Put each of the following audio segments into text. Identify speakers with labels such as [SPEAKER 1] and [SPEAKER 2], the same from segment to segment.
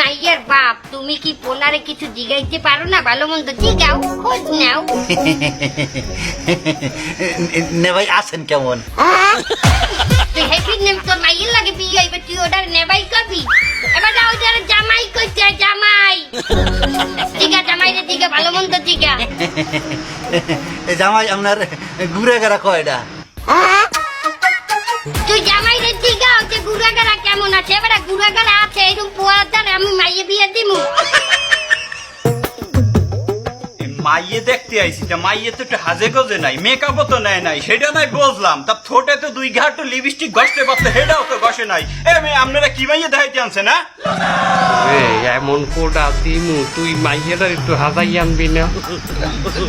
[SPEAKER 1] মাইয়ের বাপ তুমি কি পোলারে কিছু জিগাইতে পারো না? ভালো মন্দ জিগাও খোঁজ নাও।
[SPEAKER 2] নে ভাই আছেন কেমন?
[SPEAKER 1] তুই নেম তোর মাইয়ের লাগে তুই ওটার নেবাই কবি এবার যাও যার জামাই কইছে জামাই। জিগা জামাই রে জিগা ভালো মন্দ জিগা।
[SPEAKER 2] জামাই আপনার ঘুরে গেরা কয়টা
[SPEAKER 1] তুই জামাই রে জিগা যে গুড়াগাড়া কেমন আছে? এবার গুড়াগাড়া আছে, এরকম পোয়ার দ্বারা আমি মাইয়ে বিয়ে দিমু।
[SPEAKER 3] মাইয়ে দেখতে আইছি তা মাইয়ে তো একটু হাজে গজে নাই মেকআপও তো নেয় নাই সেটা নাই বুঝলাম। তা ঠোঁটে তো দুই ঘাট লিপস্টিক ঘষতে পারতো সেটাও তো ঘষে নাই। এ মেয়ে আপনারা কি মাইয়ে দেখাইতে আনছে না
[SPEAKER 4] এমন কোডা দিমু তুই মাইয়েটার একটু হাজাই আনবি না?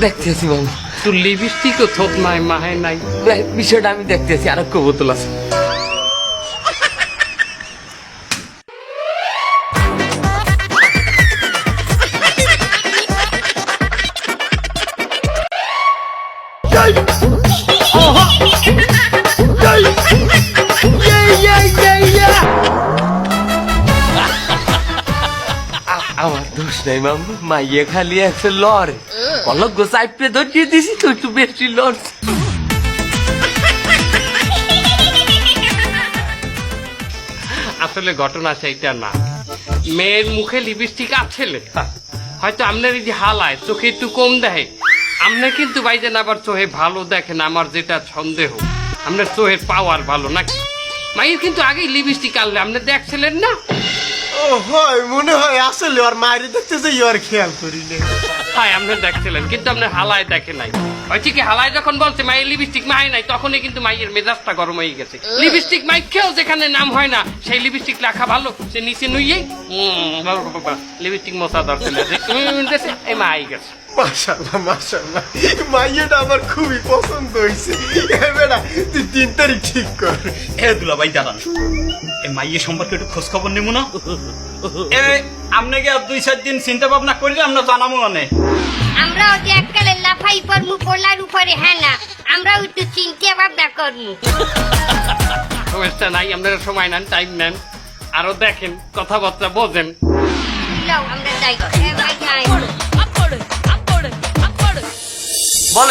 [SPEAKER 5] দেখতেছি মামু
[SPEAKER 4] তোর লিপস্টিকও থোক নাই মাহে নাই।
[SPEAKER 5] বিষয়টা আমি দেখতেছি আর এক বোতল আছে। আমার দোষ নাই মামু খালি আছে সাইপে ধরিয়ে দিছি, তো একটু বেশি
[SPEAKER 4] আসলে ঘটনা সেইটা না। মেয়ের মুখে লিপস্টিক আছে হয়তো আপনার এই যে হালায়, চোখে একটু কম দেখে। আপনি কিন্তু বাইদেন আবার চোখে ভালো দেখেন আমার যেটা সন্দেহ। আপনার চোখের পাওয়ার ভালো নাকি? মাইয়ের কিন্তু আগেই লিপস্টিক আনলে আপনি দেখছিলেন না?
[SPEAKER 6] ও হয় মনে হয় আসলে ওর মায়ের দেখতে যে ইয়ার খেয়াল করি না
[SPEAKER 4] হ্যাঁ আপনি দেখছিলেন কিন্তু আপনার হালায় দেখে নাই। হালায় যখন বলছে মায়ের লিপস্টিক মায় নাই তখনই কিন্তু মাইয়ের মেজাজটা গরম হয়ে গেছে। লিপস্টিক মাইকেও যেখানে নাম হয় না সেই লিপস্টিক লেখা ভালো সে নিচে নুইয়েই লিপস্টিক মশা এই মা আই গেছে
[SPEAKER 6] মাশাল্লাহ মাশাল্লাহ মাইয়াটা আমার খুবই পছন্দ হয়েছে বেটা তুই তিন তারিখ ঠিক কর
[SPEAKER 3] এ দুলা ভাই দাঁড়ান এ মাইয়ে সম্পর্কে একটু খোঁজ খবর নেব না এ আপনাকে আর দুই চার দিন চিন্তা ভাবনা করলে আমরা জানাব মানে
[SPEAKER 1] আমরা ওকে এককালে লাফাই পড়মু পোলার উপরে হ্যাঁ না আমরাও একটু চিন্তা ভাবনা করমু
[SPEAKER 4] সমস্যা নাই আপনারা সময় নেন টাইম নেন আরও দেখেন কথাবার্তা বোঝেন
[SPEAKER 1] আমরা যাই এ ভাই যাই
[SPEAKER 5] বলেন